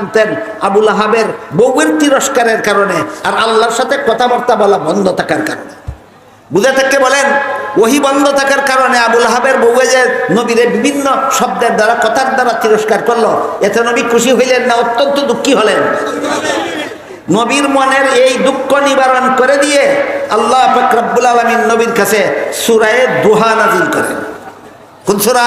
টানতেন আবুল আহাবের বউয়ের তিরস্কারের কারণে আর আল্লাহর সাথে কথাবার্তা বলা বন্ধ থাকার কারণে। বুঝে থেকে বলেন, ওহি বন্ধ থাকার কারণে আবুল হাবের বউয়ে যে নবীরে বিভিন্ন শব্দের দ্বারা, কথার দ্বারা তিরস্কার করল, এতে নবী খুশি হইলেন না, অত্যন্ত দুঃখী হলেন। নবীর মনের এই দুঃখ নিবারণ করে দিয়ে আল্লাহ ফকরাবুল আলমিন নবীর কাছে সুরায়ে দুহা নাজিল করেন। কোন সুরা?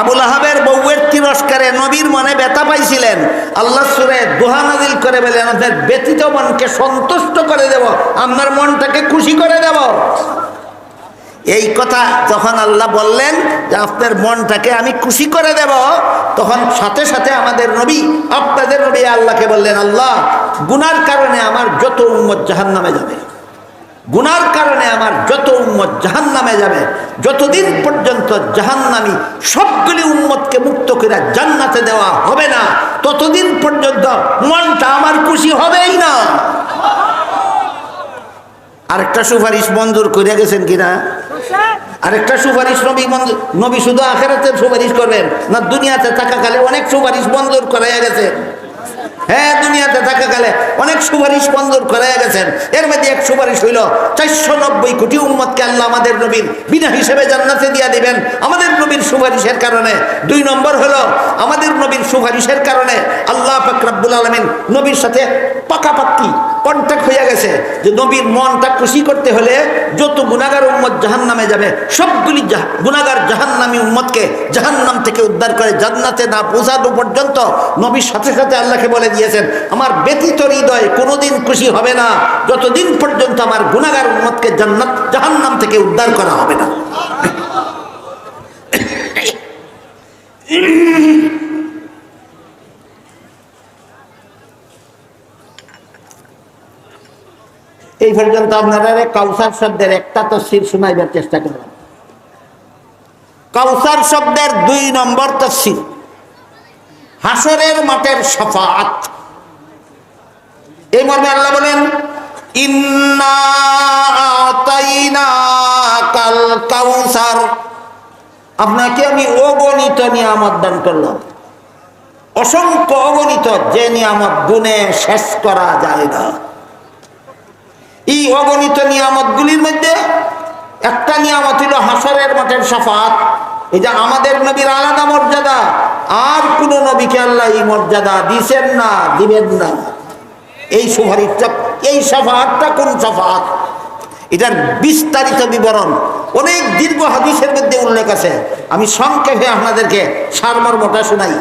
আবুল আহাবের বউয়ের তিরস্কারে নবীর মনে ব্যথা পাইছিলেন। আল্লাহ সুরে দোহা নাজিল করে বলেন আপনার ব্যতীত মনকে সন্তুষ্ট করে দেব, আপনার মনটাকে খুশি করে দেব। এই কথা যখন আল্লাহ বললেন যে, আপনার মনটাকে আমি খুশি করে দেব, তখন সাথে সাথে আমাদের নবী, আপনাদের নবী আল্লাহকে বললেন, আল্লাহ, গুনার কারণে আমার যত উম্মত জাহান নামে যাবে। গুনার কারণে আমার যত উম্মত জাহান নামে যাবে, যতদিন পর্যন্ত জাহান্নামি সবগুলি উম্মতকে মুক্ত করে জান্নাতে দেওয়া হবে না, ততদিন পর্যন্ত মনটা আমার খুশি হবেই না। আরেকটা সুপারিশ মঞ্জুর করে গেছেন কিনা? আরেকটা সুপারিশ নবী মঞ্জুর নবী শুধু আখেরাতে সুপারিশ করবেন, না দুনিয়াতে থাকাকালে অনেক সুপারিশ মঞ্জুর করাইয়া গেছেন হ্যাঁ দুনিয়াতে থাকা গেলে অনেক সুপারিশ মঞ্জুর করাইয়া গেছেন। এর মধ্যে এক সুপারিশ হইল চারশো নব্বই কোটি উম্মতকে আল্লাহ আমাদের নবীর বিনা হিসেবে জান্নাতে দিয়া দিবেন। আমাদের নবীর সুপারিশের কারণে। দুই নম্বর হলো, আমাদের নবীর সুপারিশের কারণে আল্লাহ ফাকরাবুল আলমিন নবীর সাথে পাকাপাক্কি কন্ট্যাক্ট হয়ে গেছে যে নবীর মনটা খুশি করতে হলে যত গুণাগার উম্মত জাহান নামে যাবে, সবগুলি গুণাগার জাহান্নামী উম্মতকে জাহান্নাম থেকে উদ্ধার করে জান্নাতে না পৌঁছানো পর্যন্ত নবীর সাথে সাথে আল্লাহকে বলে দিয়েছেন, আমার ব্যতীত হৃদয় কোনোদিন খুশি হবে না। যতদিন পর্যন্ত আমার গুণাগার উম্মতকে জান্নাত জাহান্নাম থেকে উদ্ধার করা হবে না। এই পর্যন্ত আপনারা কাউসার শব্দের একটা তো সির শোনাইবার চেষ্টা করলাম কাউসার শব্দের দুই নম্বর তফসির হাসরের মাঠের সফাত এই মর্মে আল্লাহ বলেন আপনাকে আমি অগণিত নিয়ামত দান করলাম। অসংখ্য অগণিত যে নিয়ামত গুণে শেষ করা যায় না। এই অগণিত নিয়ামত গুলির মধ্যে একটা নিয়ামত হইল হাসরের মাঠের সাফাত। এই যে আমাদের নবীর আলাদা মর্যাদা, আর কোন নবীকে আল্লাহ এই মর্যাদা দিছেন না, দিবেন না। এই সুপারিশটা, এই সাফাতটা কোন সাফাত? এটার বিস্তারিত বিবরণ অনেক দীর্ঘ হাদিসের মধ্যে উল্লেখ আছে। আমি সংক্ষেপে আপনাদেরকে সারমর্মটা শোনাই।